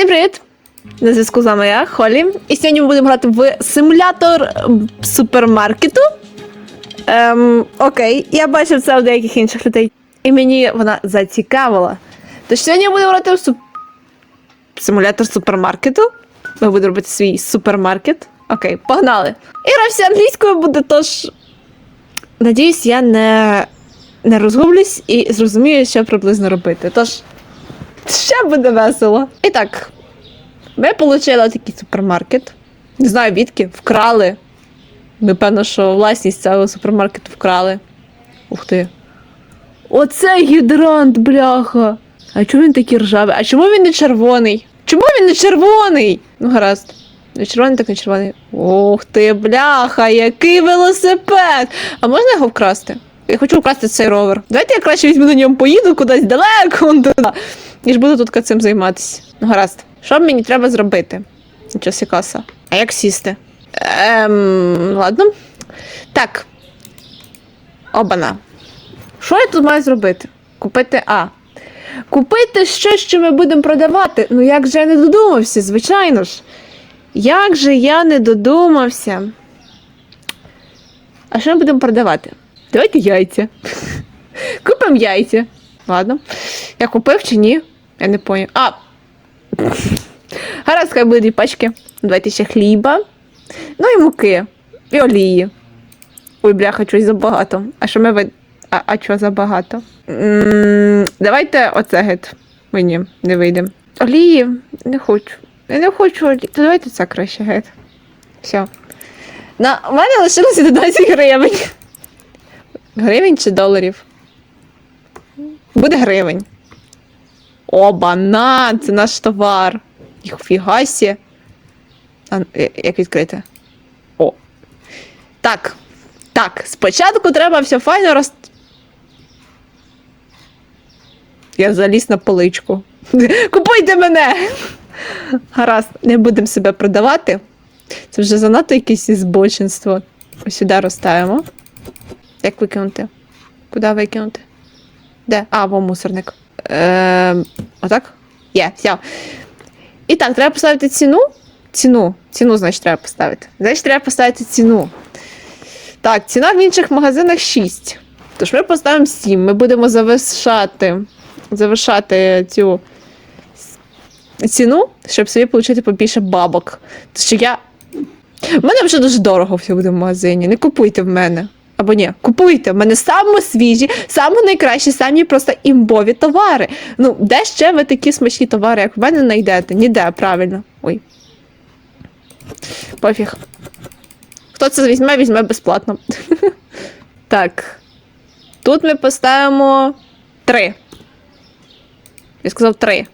Всім привіт! На зв'язку з вами я, Холі. І сьогодні ми будемо грати в симулятор супермаркету. Ем, окей, я бачив це у деяких інших людей. І мені вона зацікавила. Тож сьогодні ми будемо грати в суп... симулятор супермаркету. Ми будемо робити свій супермаркет. Окей, погнали. І грався англійською буде, тож. Надіюсь, я не, не розгублюсь і зрозумію, що приблизно робити. Тож. Ще буде весело. І так, ми отримали такий супермаркет. Не знаю відки, вкрали. Напевно, що власність цього супермаркету вкрали. Ух ти. Оце гідрант, бляха. А чому він такий ржавий? А чому він не червоний? Чому він не червоний? Ну, гаразд. Не червоний, так не червоний. Ух ти, бляха, який велосипед! А можна його вкрасти? Я хочу вкрасти цей ровер. Давайте я краще візьму на ньому поїду кудись далеко, туди, ніж буду тут цим займатися. Ну, гаразд. Що мені треба зробити? Нічого сі каса. А як сісти? Ем, ладно. Так. Обана. Що я тут маю зробити? Купити А. Купити щось, що ми будемо продавати. Ну як же я не додумався, звичайно ж. Як же я не додумався? А що ми будемо продавати? Давайте яйця. Купимо яйця. Ладно. Я купив чи ні? Я не поняв. А. Гаразд, хай буде дві пачки. Давайте ще хліба. Ну і муки. І олії. Ой, бляха, щось забагато. А що ми ви. А, а що забагато? м давайте оце геть. Ми ні, не вийдемо. Олії не хочу. Я не хочу олії. То давайте це краще геть. Все. На у мене лишилося 11 гривень. Гривень чи доларів? Буде гривень. Оба-на! Це наш товар. Їх фігасі. Е, як відкрити? О. Так. Так, спочатку треба все файно роз. Я заліз на поличку. Купуйте мене! Гаразд, не будемо себе продавати. Це вже занадто якесь збочинство. Ось сюди розставимо. Як викинути? Куди викинути? Де? А, во мусорник. Ем, отак? Є, все. І так, треба поставити ціну. Ціну. Ціну, значить, треба поставити. Значить, треба поставити ціну. Так, ціна в інших магазинах 6. Тож ми поставимо 7. Ми будемо завершати, завершати цю ціну, щоб собі отримати побільше бабок. Що я. У мене вже дуже дорого все буде в магазині. Не купуйте в мене. Або ні, купуйте. В мене самі свіжі, самі найкращі, самі просто імбові товари. Ну, де ще ви такі смачні товари, як в мене знайдете? Ніде, правильно. Ой. Пофіг. Хто це візьме, візьме безплатно. Так. Тут ми поставимо 3. Я сказав 3.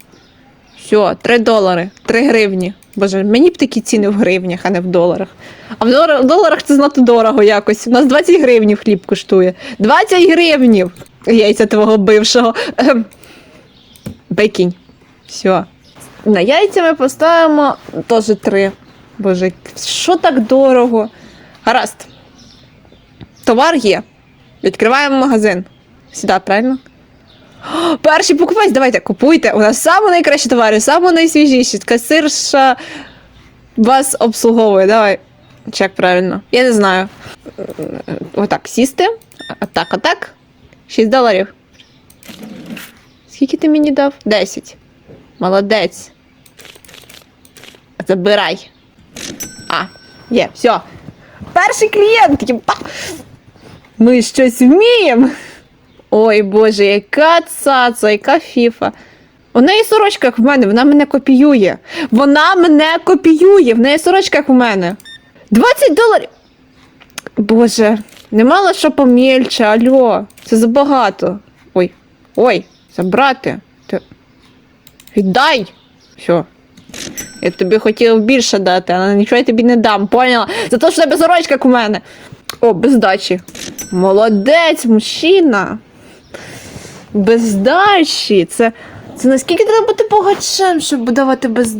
Все, 3 долари, 3 гривні. Боже, мені б такі ціни в гривнях, а не в доларах. А в долар- в доларах це знато дорого якось. У нас 20 гривнів хліб коштує. 20 гривнів! Яйця твого бившого. Ем. Бекінь. Все. На яйця ми поставимо теж 3. Боже, що так дорого? Гаразд. Товар є. Відкриваємо магазин. Сюди, правильно? Перший покупець, давайте, купуйте. У нас саме найкращі товари, саме найсвіжіші. Касирша вас обслуговує. Давай. Чек правильно. Я не знаю. Отак, сісти. Отак, отак. 6 доларів. Скільки ти мені дав? 10. Молодець. Забирай. А, є, все. Перший клієнт. Ми щось вміємо. Ой Боже, яка цаца, яка фіфа. У неї сорочка, в мене, вона мене копіює. Вона мене копіює. В неї сорочка, як в мене. 20 доларів. Боже, не мало що помільче, альо. Це забагато. Ой, ой, забрати. Ти... Віддай. Все. Я тобі хотів більше дати, але нічого я тобі не дам, поняла? За те, що тебе сорочка як у мене. О, без здачі. Молодець, мужчина. Без здачі. Це, це наскільки треба бути богачем, щоб давати без?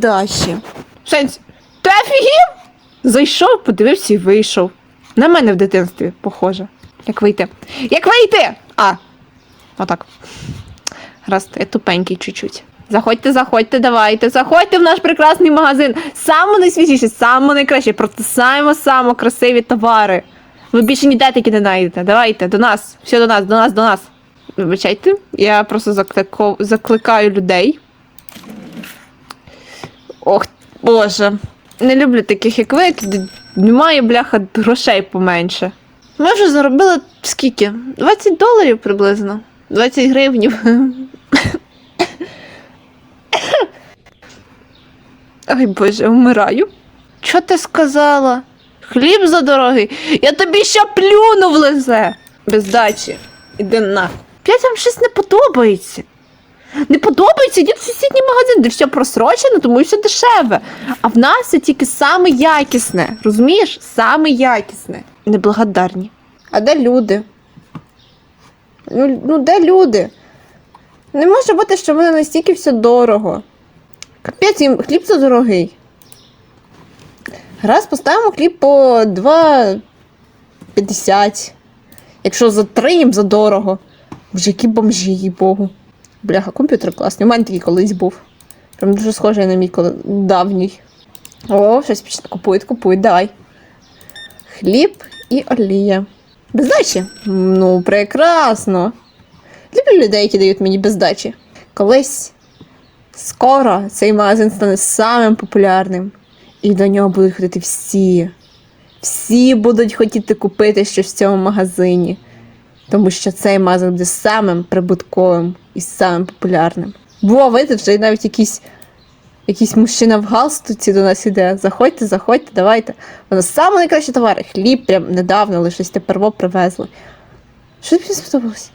Сенс, ти офігів? Зайшов, подивився і вийшов. На мене в дитинстві похоже. Як вийти? Як вийти? А. Отак. Раз, я тупенький чуть-чуть. Заходьте, заходьте, давайте, заходьте в наш прекрасний магазин. Саме найсвіжіші, саме найкраще, просто саме саме красиві товари. Ви більше ніде такі не знайдете. Давайте, до нас, все до нас, до нас, до нас. Вибачайте, я просто заклико- закликаю людей. Ох, боже. Не люблю таких, як ви, тоді немає, бляха, грошей поменше. Ми вже заробили скільки? 20 доларів приблизно. 20 гривнів. Ой, боже, вмираю. Що ти сказала? Хліб за дорогий. Я тобі ще плюну в лице. Без дачі. Іди на. П'ять вам щось не подобається. Не подобається, йдіть в сусідній магазин, де все просрочено, тому все дешеве. А в нас це тільки саме якісне. Розумієш? Саме якісне. Неблагодарні. А де люди? Ну, ну де люди? Не може бути, що в настільки все дорого. Капець, їм хліб за дорогий. Раз поставимо хліб по 2,50. Якщо за 3 їм за дорого. Вже які бомжі, їй богу. Бляха, комп'ютер класний. У мене такий колись був. Прям дуже схожий на мій коли... давній. О, щось піч- купують, купують, давай. Хліб і олія. Без дачі? Ну, прекрасно. Люблю людей, які дають мені без дачі. Колись скоро цей магазин стане самим популярним. І до нього будуть ходити всі. Всі будуть хотіти купити щось в цьому магазині. Тому що цей магазин буде самим прибутковим і самим популярним. Бо, видите, вже навіть якийсь, якийсь мужчина в галстуці до нас іде. Заходьте, заходьте, давайте. Нас саме найкращі товари. Хліб прям недавно лише тепер привезли. Що тобі сподобалось?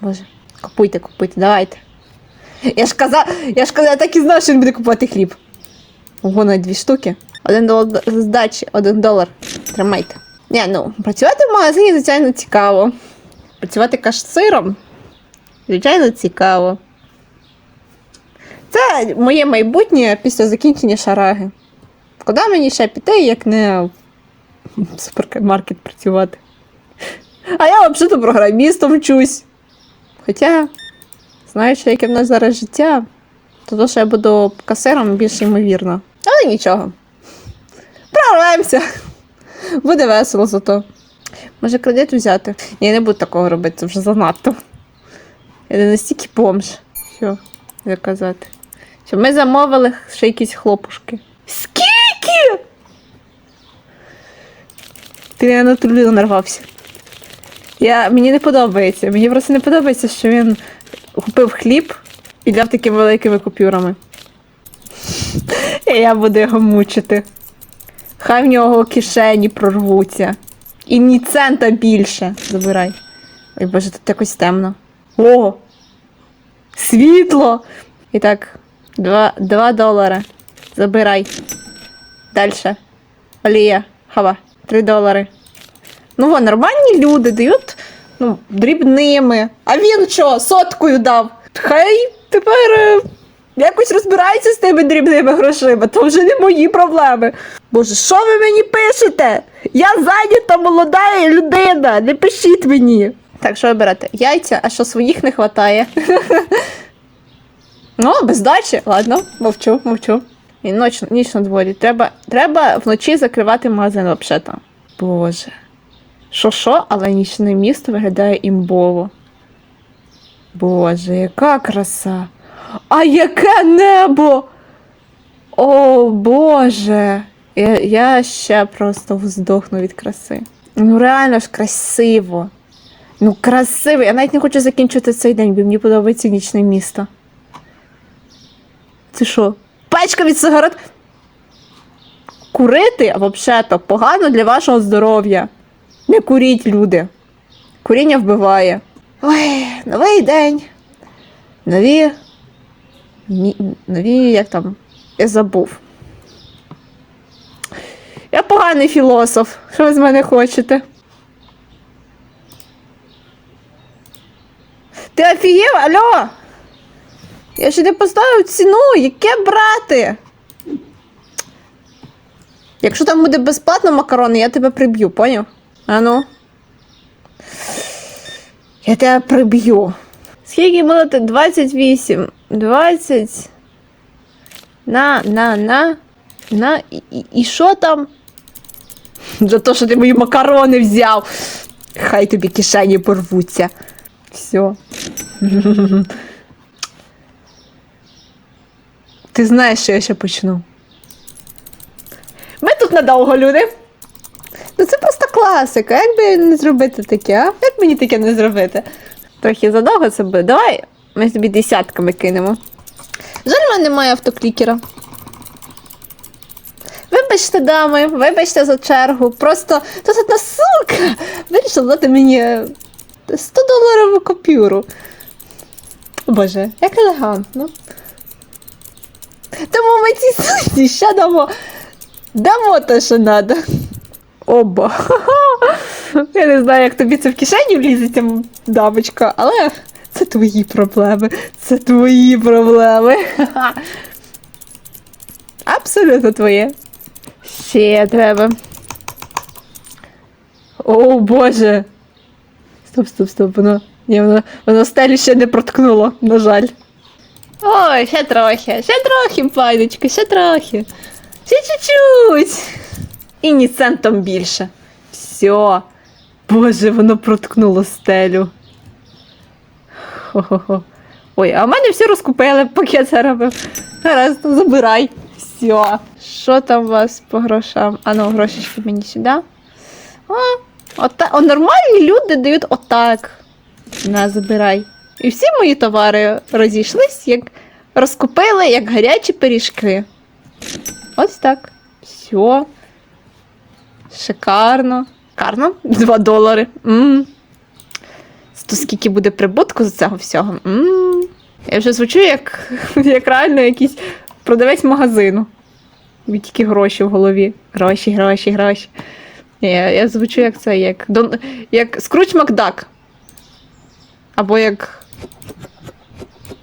Боже, купуйте, купуйте, давайте. Я ж казав, я ж казав, я так і знав, що він буде купувати хліб. Ого, на дві штуки. Один долар здачі, один долар. Тримайте. Ні, ну, працювати в магазині, звичайно, цікаво. Працювати кашсиром, звичайно, цікаво. Це моє майбутнє після закінчення шараги. Куди мені ще піти, як не в супермаркет працювати? А я взагалі програмістом вчусь. Хоча, знаючи, яке в нас зараз життя, то то, що я буду касиром більш ймовірно. Але нічого. Прорвемося. Буде весело зато. Може, кредит взяти? Я не буду такого робити, це вже занадто. Я не настільки бомж. Що, як казати? Що ми замовили ще якісь хлопушки. Скільки? Ти я на трулю нарвався. Я, мені не подобається. Мені просто не подобається, що він купив хліб і дав такими великими купюрами. І я буду його мучити. Хай в нього кишені прорвуться. І ні цента більше. Забирай. Ой, боже, тут якось темно. О! Світло! І так, два, два долари. Забирай. Дальше. Олія. Хава. Три долари. Ну, во, нормальні люди дають ну, дрібними. А він що, соткою дав? Хай тепер е, якось розбирається з тими дрібними грошима, то вже не мої проблеми. Боже, що ви мені пишете? Я зайнята молода людина, не пишіть мені. Так, що вибирати? Яйця, а що своїх не вистачає? Ну, без дачі. Ладно, мовчу, мовчу. І ніч, ніч на дворі. Треба, треба вночі закривати магазин взагалі-то. Боже. Що що, але нічне місто виглядає імбово. Боже, яка краса! А яке небо! О Боже! Я, ще просто вздохну від краси. Ну реально ж красиво. Ну красиво. Я навіть не хочу закінчувати цей день, бо мені подобається нічне місто. Це що? Пачка від сигарет. Курити, взагалі-то, погано для вашого здоров'я. Не куріть, люди. Куріння вбиває. Ой, новий день. Нові. Нові, як там. Я забув. Я поганий філософ. Що ви з мене хочете? Ти офігів? Алло? Я ще не поставив ціну, яке брати? Якщо там буде безплатно макарони, я тебе приб'ю, поняв? А ну. Я тебе приб'ю. Скільки було 28. 20. На, на, на. На. І, що там? За те, що ти мої макарони взяв. Хай тобі кишені порвуться. Все. Ти знаєш, що я ще почну. Ми тут надовго, люди. Ну це просто класика. Як би не зробити таке, а? Як мені таке не зробити? Трохи задовго це буде. Давай ми собі десятками кинемо. Жаль, в мене немає автоклікера. Вибачте, дами, вибачте за чергу. Просто тут одна сука вирішила дати мені 100 доларову купюру. Боже, як елегантно. Тому ми цій суці ще дамо. Дамо те, що треба. Оба. Я не знаю, як тобі це в кишені влізеться, дамочка, але це твої проблеми. Це твої проблеми. Абсолютно твоє. Ще треба. О, Боже. Стоп, стоп, стоп, воно. Ні, воно, воно стелю ще не проткнуло, на жаль. Ой, ще трохи, ще трохи, паночка, ще трохи. Ще чуть-чуть. І ні центом більше. Все. Боже, воно проткнуло стелю. Хо-хо-хо. Ой, а в мене все розкупили, поки я це робив. Гаразд, забирай. Все. Що там у вас по грошам? А ну, грошечки мені сюди. О, ота... О, нормальні люди дають отак. На, забирай. І всі мої товари розійшлись, як розкупили, як гарячі пиріжки. Ось так. Все. Шикарно. Шикарно. Два долари. м То скільки буде прибутку з цього всього? м Я вже звучу як, як реально якийсь продавець магазину. Від тільки гроші в голові. Гроші, гроші, гроші. Я, я звучу як це, як, Дон, як Скруч Макдак. Або як.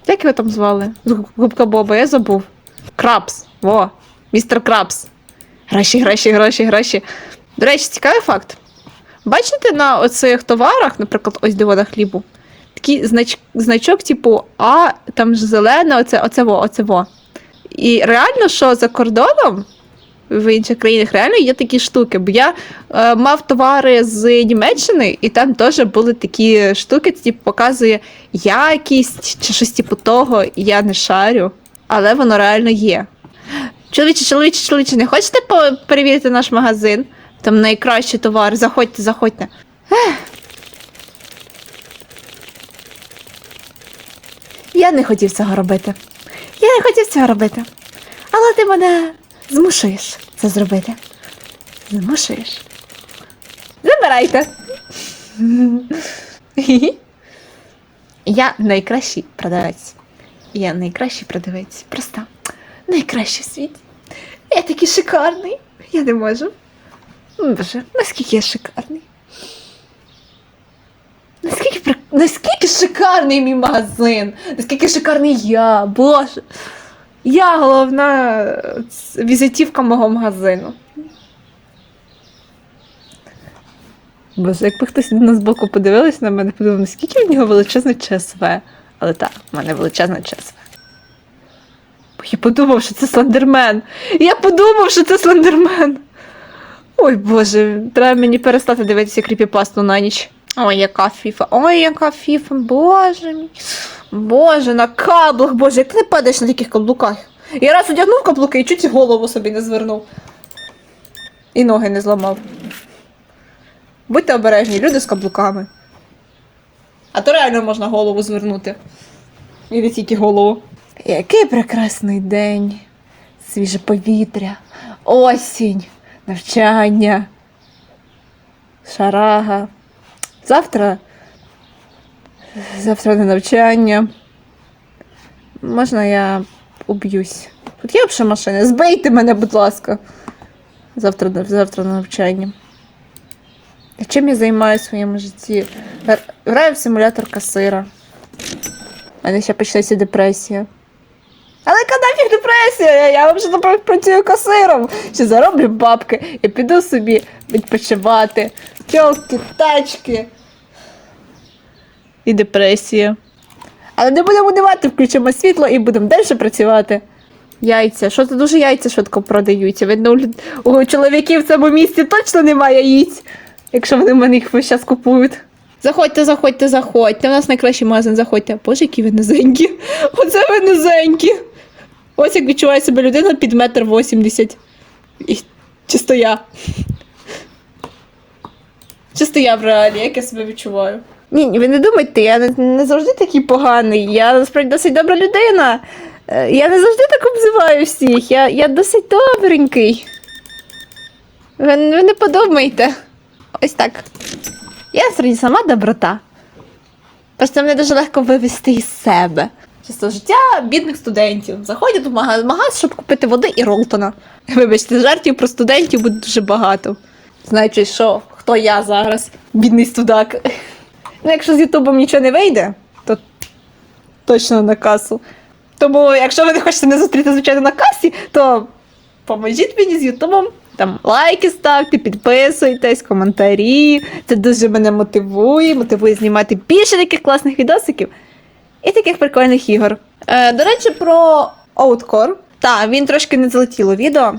Як його там звали? Губка Боба, я забув. Крабс. Во, містер Крабс. Гроші, гроші, гроші, гроші. До речі, цікавий факт. Бачите на оцих товарах, наприклад, ось диво на хлібу, такий знач... значок, типу, А, там ж зелене, оце, оце во, оце во. І реально, що за кордоном в інших країнах реально є такі штуки. Бо я е, мав товари з Німеччини, і там теж були такі штуки, типу, показує якість чи щось типу того, і я не шарю, але воно реально є. Чоловіче, чоловіче, чоловіче, не хочете перевірити наш магазин? Там найкращий товар. Заходьте, заходьте. Я не хотів цього робити. Я не хотів цього робити. Але ти мене змушуєш це зробити. Змушуєш. Забирайте. Я найкращий продавець. Я найкращий продавець. Просто найкращий в світі. Я такий шикарний. Я не можу. Боже, наскільки я шикарний. Наскільки, наскільки шикарний мій магазин, наскільки шикарний я, Боже. Я головна е, візитівка мого магазину. Боже, якби хтось на збоку подивилась на мене, подумав, наскільки в нього величезне ЧСВ. Але так, в мене величезне ЧСВ. Бо я подумав, що це слендермен. Я подумав, що це слендермен. Ой Боже, треба мені перестати дивитися кріпіпасту на ніч. Ой, яка фіфа, ой, яка фіфа, боже мій. Боже, на каблах, боже, як ти не падаєш на таких каблуках. Я раз одягнув каблуки і чуть голову собі не звернув. І ноги не зламав. Будьте обережні, люди з каблуками. А то реально можна голову звернути. І не тільки голову. Який прекрасний день, свіже повітря, осінь, навчання, шарага. Завтра. Завтра не навчання. Можна я уб'юсь? Тут є вже машини. Збийте мене, будь ласка. Завтра, завтра на навчання. А чим я займаюся в своєму житті? Граю в симулятор касира. У мене ще почнеться депресія. Але яка нафіг депресія? Я, взагалі працюю касиром. Ще зароблю бабки і піду собі відпочивати. Тілки, тачки. І депресія. Але не будемо давати, включимо світло і будемо далі працювати. Яйця. Що це дуже яйця швидко продаються. Видно, у, люд- у чоловіків в цьому місті точно немає яїць, якщо вони в мене їх весь час купують. Заходьте, заходьте, заходьте. У нас найкращий магазин, заходьте. Боже, які ви низенькі. Оце ви низенькі. Ось як відчуває себе людина під метр вісімдесят. І чисто я. Чисто я в реалі, як я себе відчуваю. Ні, ні, ви не думайте, я не, не завжди такий поганий. Я насправді досить добра людина. Е, Я не завжди так обзиваю всіх. Я, я досить добренький. Ви, ви не подумайте. Ось так. Я насправді сама доброта. Просто мене дуже легко вивести із себе. Чисто життя бідних студентів. Заходять в магаз, магаз, щоб купити води і Ролтона. Вибачте, жартів про студентів буде дуже багато. Знаючи, що хто я зараз, бідний студак. Ну, якщо з Ютубом нічого не вийде, то точно на касу. Тому, якщо ви не хочете мене зустріти, звичайно, на касі, то поможіть мені з Ютубом. Там лайки ставте, підписуйтесь, коментарі. Це дуже мене мотивує, мотивує знімати більше таких класних відосиків і таких прикольних ігор. Е, до речі, про Outcore. Так, він трошки не залетіло відео.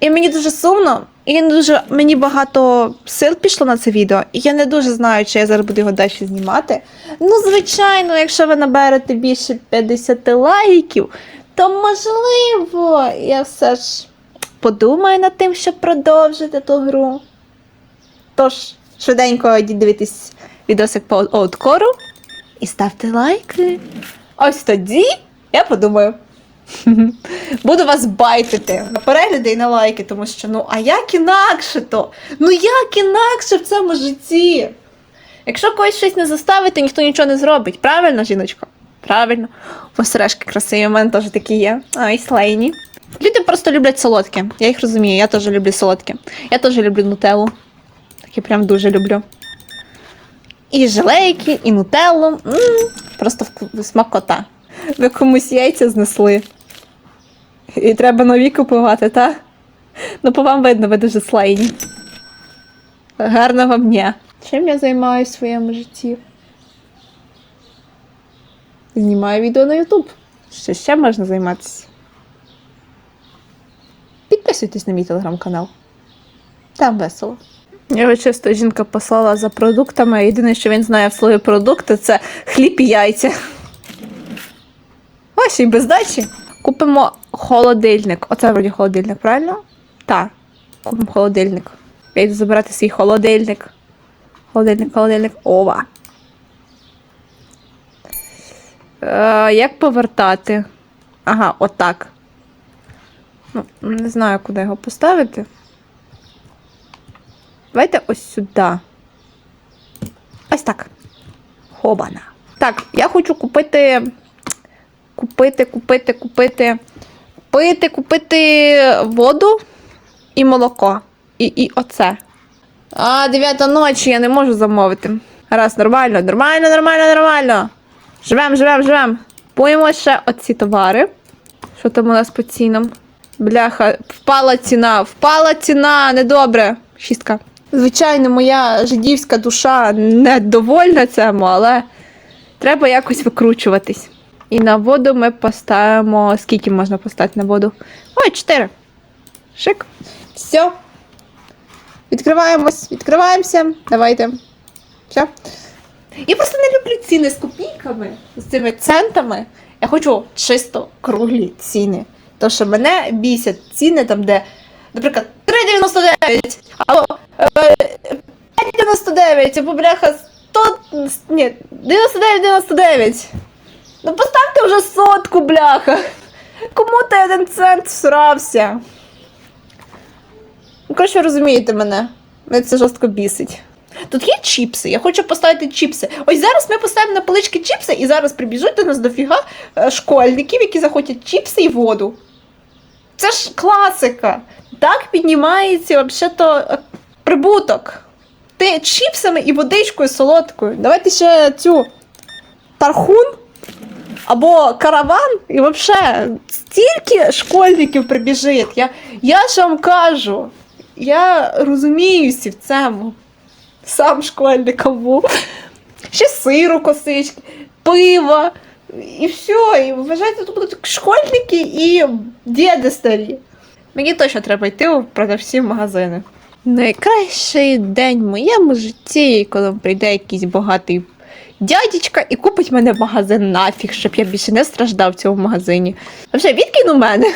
І мені дуже сумно, і не дуже мені багато сил пішло на це відео, і я не дуже знаю, чи я зараз буду його далі знімати. Ну, звичайно, якщо ви наберете більше 50 лайків, то можливо, я все ж подумаю над тим, щоб продовжити ту гру. Тож, швиденько йдіть дивитись відосик по Outcore і ставте лайки. Ось тоді я подумаю. Буду вас байтити на перегляди і на лайки, тому що ну а як інакше то? Ну як інакше в цьому житті? Якщо когось щось не заставити, ніхто нічого не зробить. Правильно, жіночко? Правильно. У вас сережки красиві, у мене теж такі є. Ай, слейні. Люди просто люблять солодке. Я їх розумію, я теж люблю солодке. Я теж люблю нутеллу. Таке прям дуже люблю. І желейки, і нутеллу. М, Просто вку- смакота. Ви комусь яйця знесли. І треба нові купувати, та? Ну, по вам видно, ви дуже слайні. Гарного дня. Чим я займаюся в своєму житті? Знімаю відео на YouTube. Що ще можна займатися? Підписуйтесь на мій телеграм-канал. Там весело. Його чисто жінка послала за продуктами. Єдине, що він знає в слові продукти, це хліб і яйця. Ось ще без дачі. Купимо холодильник. Оце вроді холодильник, правильно? Так. Купимо холодильник. Я йду забирати свій холодильник. Холодильник, холодильник. Ова. Е, як повертати? Ага, отак. Ну, не знаю, куди його поставити. Давайте ось сюди. Ось так. Хобана. Так, я хочу купити. Купити, купити, купити. Купити, купити воду і молоко. І, і оце. А, 9 ночі я не можу замовити. Раз, нормально, нормально, нормально, нормально. Живем, живем, живем. Купуємо ще оці товари. Що там у нас по цінам? Бляха, впала ціна, впала ціна, недобре. Шістка. Звичайно, моя жидівська душа не довольна цьому, але треба якось викручуватись. І на воду ми поставимо. Скільки можна поставити на воду? Ой, 4. Шик. Все. Відкриваємось, відкриваємося. Давайте. Все. Я просто не люблю ціни з копійками, з цими центами. Я хочу чисто круглі ціни. То, що мене бісять ціни там, де, наприклад, 3,99 або е, 5,99, або бляха 100, ні, 99,99. Ну поставте вже сотку, бляха. Кому ти один цент всрався? Ну, коротше, розумієте мене. Мене це жорстко бісить. Тут є чіпси, я хочу поставити чіпси. Ось зараз ми поставимо на полички чіпси, і зараз прибіжуть до нас дофіга е, школьників, які захотять чіпси і воду. Це ж класика. Так піднімається взагалі-то е, прибуток. Ти чіпсами і водичкою солодкою. Давайте ще цю тархун або караван, і взагалі стільки школьників прибіжить. Я, я ж вам кажу, я розуміюся в цьому. Сам школьником був. Ще сиру косички, пива. І все, і вважайте, тут будуть школьники і діди старі. Мені точно треба йти у продавців магазини. Найкращий день в моєму житті, коли прийде якийсь багатий дядечка і купить мене в магазин нафіг, щоб я більше не страждав в цьому магазині. А вже відкинув мене.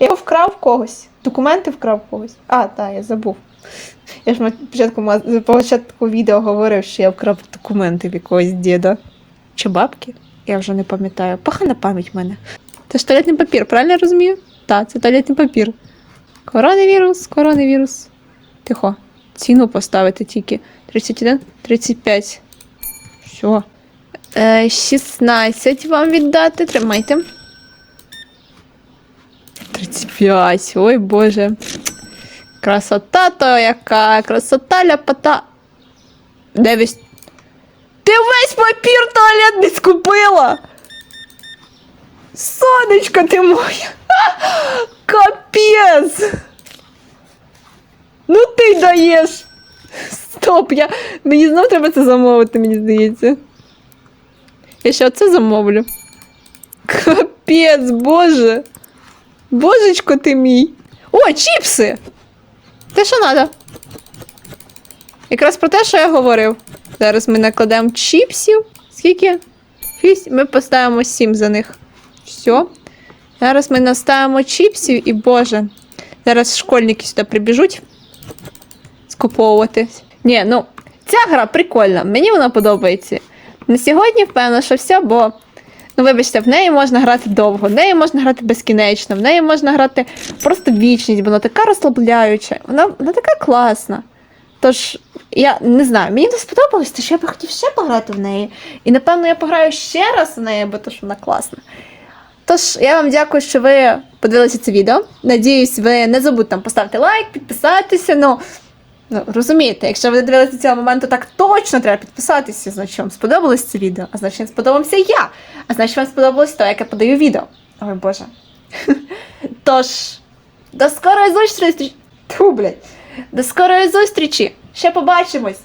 Я вкрав когось. Документи вкрав когось. А, так, я забув. Я ж на початку, початку відео говорив, що я вкрав документи в якогось діда. Чи бабки? Я вже не пам'ятаю. Погана пам'ять в мене. Це ж туалетний папір, правильно я розумію? Так, це туалетний папір. Коронавірус, коронавірус. Тихо. Ціну поставити тільки. 31, 35. Все. Е, 16 вам віддати. Тримайте. 35. Ой Боже. Красота то яка. Красота ляпота. Де весь. Ти весь папір туалетний скупила. Сонечко ти моя. Капець. Ну ти даєш. Стоп, я... мені знов треба це замовити, мені здається. Я ще оце замовлю. Капець, боже. Божечко ти мій. О, чіпси! Те, що треба. Якраз про те, що я говорив. Зараз ми накладемо чіпсів. Скільки? Шість. Ми поставимо сім за них. Все. Зараз ми наставимо чіпсів і боже. Зараз школьники сюди прибіжуть. Скуповувати. Ні, ну, ця гра прикольна, мені вона подобається. На сьогодні, впевнена, що все, бо, ну, вибачте, в неї можна грати довго, в неї можна грати безкінечно, в неї можна грати просто вічність, бо вона така розслабляюча, вона, вона така класна. Тож, я не знаю, мені не сподобалось, що я би хотів ще пограти в неї. І напевно я пограю ще раз в неї, бо то що вона класна. Тож, я вам дякую, що ви подивилися це відео. Надіюсь, ви не забудьте там поставити лайк, підписатися. Ну, ну розумієте, якщо ви дивилися цього моменту, так точно треба підписатися, значить вам сподобалось це відео, а значить вам сподобався я. А значить вам сподобалось те, яке подаю відео. Ой Боже. Тож, до скорої зустрічі. Ту, блядь. До скорої зустрічі. Ще побачимось.